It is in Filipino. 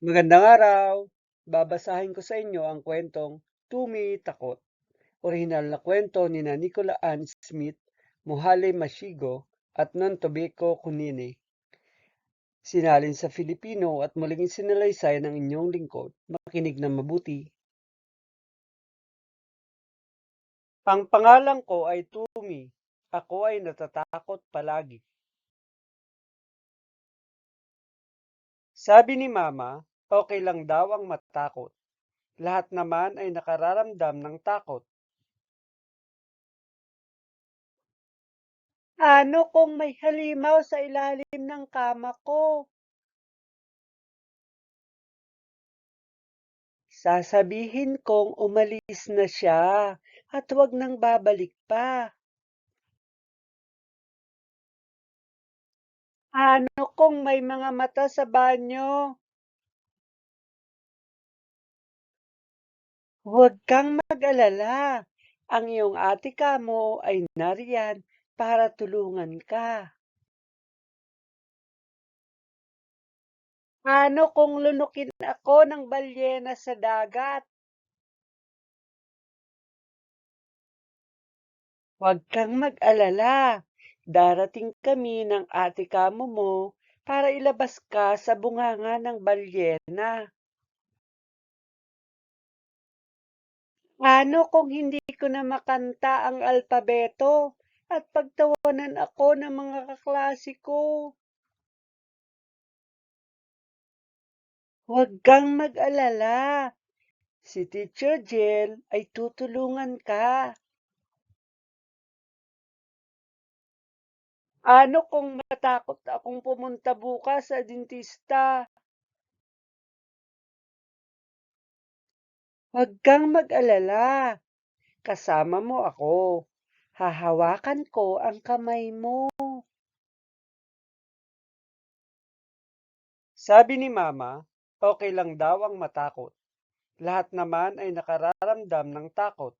Magandang araw! Babasahin ko sa inyo ang kwentong Tumi Takot. Orihinal na kwento ni na Nicola Ann Smith, Mohale Mashigo at Non Tobacco Kunini. Sinalin sa Filipino at muling isinalaysay ng inyong lingkod. Makinig na mabuti. Ang pangalan ko ay Tumi. Ako ay natatakot palagi. Sabi ni Mama, okay lang daw ang matakot. Lahat naman ay nakararamdam ng takot. Ano kung may halimaw sa ilalim ng kama ko? Sasabihin kong umalis na siya at huwag nang babalik pa. Ano kung may mga mata sa banyo? Huwag kang mag-alala. Ang iyong ate kamo ay nariyan para tulungan ka. Ano kung lunukin ako ng balyena sa dagat? Huwag kang mag-alala. Darating kami ng ate kamo mo para ilabas ka sa bunganga ng balyena. Ano kung hindi ko na makanta ang alpabeto at pagtawanan ako ng mga kaklase? Huwag kang mag-alala. Si Teacher Jill ay tutulungan ka. Ano kung matakot akong pumunta bukas sa dentista? Huwag kang mag-alala. Kasama mo ako. Hahawakan ko ang kamay mo. Sabi ni Mama, okay lang daw ang matakot. Lahat naman ay nakararamdam ng takot.